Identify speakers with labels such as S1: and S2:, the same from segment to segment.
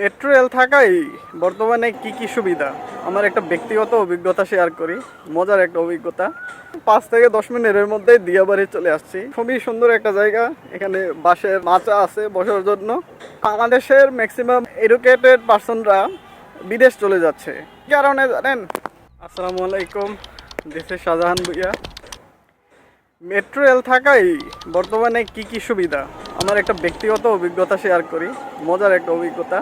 S1: Metro rail থাকাই বর্তমানে কি কি সুবিধা? আমার একটা ব্যক্তিগত অভিজ্ঞতা শেয়ার করি, মজার একটা অভিজ্ঞতা। পাঁচ থেকে দশ মিনিটের মধ্যে দিয়াবাড়ি চলে আসছি। খুবই সুন্দর একটা জায়গা, এখানে বাসের মাচা আছে বসার জন্য। বাংলাদেশের ম্যাক্সিমাম এডুকেটেড পার্সনরা বিদেশ চলে যাচ্ছে। কারণে জানেন? আসসালামু আলাইকুম দেশের শাহজাহান ভুইয়া। মেট্রো রেল থাকাই বর্তমানে কি কি সুবিধা? আমার একটা ব্যক্তিগত অভিজ্ঞতা শেয়ার করি, মজার একটা অভিজ্ঞতা।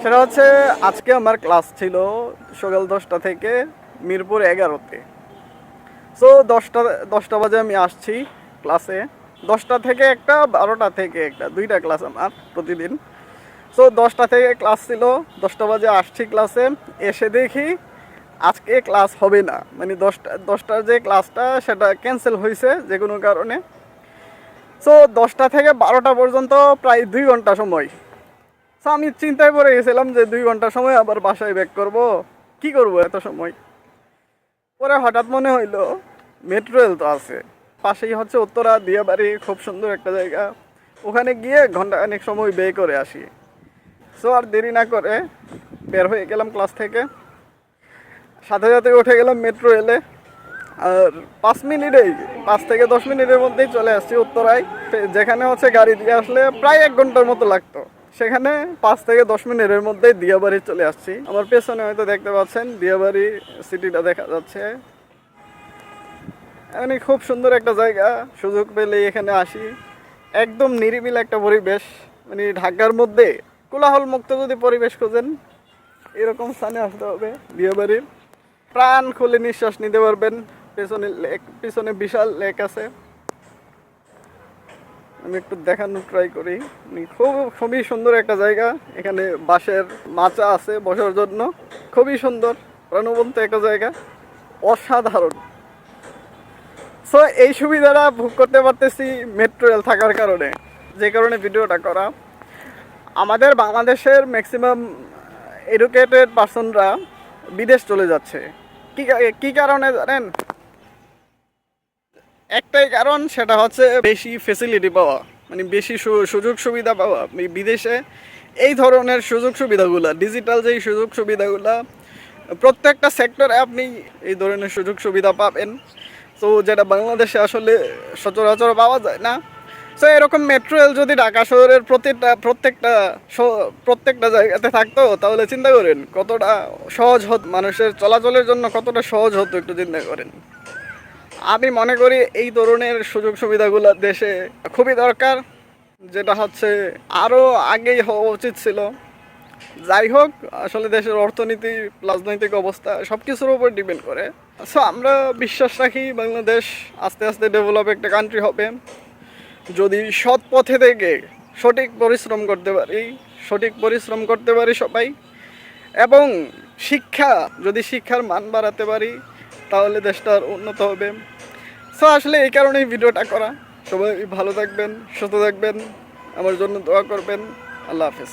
S1: সেটা হচ্ছে, আজকে আমার ক্লাস ছিল সকাল দশটা থেকে মিরপুর এগারোতে। সো দশটা দশটা বাজে আমি আসছি ক্লাসে দশটা থেকে একটা, বারোটা থেকে একটা, দুইটা ক্লাস আমার প্রতিদিন। সো দশটা থেকে ক্লাস ছিল, দশটা বাজে আসছি ক্লাসে এসে দেখি আজকে ক্লাস হবে না। মানে দশটা, দশটার যে ক্লাসটা সেটা ক্যান্সেল হয়েছে যে কোনো কারণে। সো দশটা থেকে বারোটা পর্যন্ত প্রায় দুই ঘণ্টা সময়। সো আমি চিন্তায় পড়ে গেছিলাম যে দুই ঘণ্টা সময় আবার বাসায় ব্যাক করব। কি করব এত সময়? পরে হঠাৎ মনে হইল মেট্রো রেল তো আছে। পাশেই হচ্ছে উত্তরা, দিয়াবাড়ি, খুব সুন্দর একটা জায়গা। ওখানে গিয়ে ঘণ্টা অনেক সময় ব্যয় করে আসি। সো আর দেরি না করে বের হয়ে গেলাম ক্লাস থেকে। সাথে সাথে উঠে গেলাম মেট্রো রেলে পাঁচ মিনিটেই, পাঁচ থেকে দশ মিনিটের মধ্যেই চলে আসছি উত্তরায়। যেখানে হচ্ছে গাড়ি দিয়ে আসলে প্রায় এক ঘণ্টার মতো লাগতো। সেখানে পাঁচ থেকে দশ মিনিটের মধ্যেই দিয়াবাড়ি চলে আসছি। আমার পেছনে হয়তো দেখতে পাচ্ছেন, দিয়াবাড়ি সিটিটা দেখা যাচ্ছে। মানে খুব সুন্দর একটা জায়গা, সুযোগ পেলে এখানে আসি। একদম নিরিবিল একটা পরিবেশ মানে ঢাকার মধ্যে কোলাহল মুক্ত যদি পরিবেশ খোঁজেন, এরকম স্থানে আসতে হবে বিয়েবাড়ির প্রাণ খুলে নিঃশ্বাস নিতে পারবেন। পেছনে লেক, পিছনে বিশাল লেক আছে। আমি একটু দেখানোর ট্রাই করি। মানে খুব, খুবই সুন্দর একটা জায়গা। এখানে বাঁশের মাচা আছে বসার জন্য। খুবই সুন্দর, প্রাণবন্ত একটা জায়গা। অসাধারণ। সো এই সুবিধাটা ভোগ করতে পারতেছি মেট্রো রেল থাকার কারণে। যে কারণে ভিডিওটা করা। আমাদের বাংলাদেশের ম্যাক্সিমাম এডুকেটেড পার্সনরা বিদেশ চলে যাচ্ছে। কি কা- কি কারণে জানেন? একটাই কারণ, সেটা হচ্ছে বেশি ফেসিলিটি পাওয়া মানে বেশি সুযোগ সুবিধা পাওয়া। বিদেশে এই ধরনের সুযোগ সুবিধাগুলো ডিজিটাল যেই সুযোগ সুবিধাগুলো, প্রত্যেকটা সেক্টরে আপনি এই ধরনের সুযোগ সুবিধা পাবেন। তো যেটা বাংলাদেশে আসলে সচরাচর পাওয়া যায় না। তো এরকম মেট্রো রেল যদি ঢাকা শহরের প্রতিটা, প্রত্যেকটা প্রত্যেকটা জায়গাতে থাকতো, তাহলে চিন্তা করেন, কতটা সহজ হতো, মানুষের চলাচলের জন্য কতটা সহজ হতো, একটু চিন্তা করেন। আমি মনে করি এই ধরনের সুযোগ সুবিধাগুলো দেশে খুবই দরকার, যেটা হচ্ছে আরও আগেই হওয়া উচিত ছিল। যাই হোক, আসলে দেশের অর্থনীতি, রাজনৈতিক অবস্থা সব কিছুর উপর ডিপেন্ড করে। সো আমরা বিশ্বাস রাখি বাংলাদেশ আস্তে আস্তে ডেভেলপ একটা কান্ট্রি হবে। যদি সৎ পথে থেকে সঠিক পরিশ্রম করতে পারি, সঠিক পরিশ্রম করতে পারি সবাই। এবং শিক্ষা, যদি শিক্ষার মান বাড়াতে পারি তাহলে দেশটা আর উন্নত হবে। সো আসলে এই কারণেই ভিডিওটা করা। সবাই ভালো থাকবেন, সুস্থ থাকবেন। আমার জন্য দোয়া করবেন। আল্লাহ হাফেজ।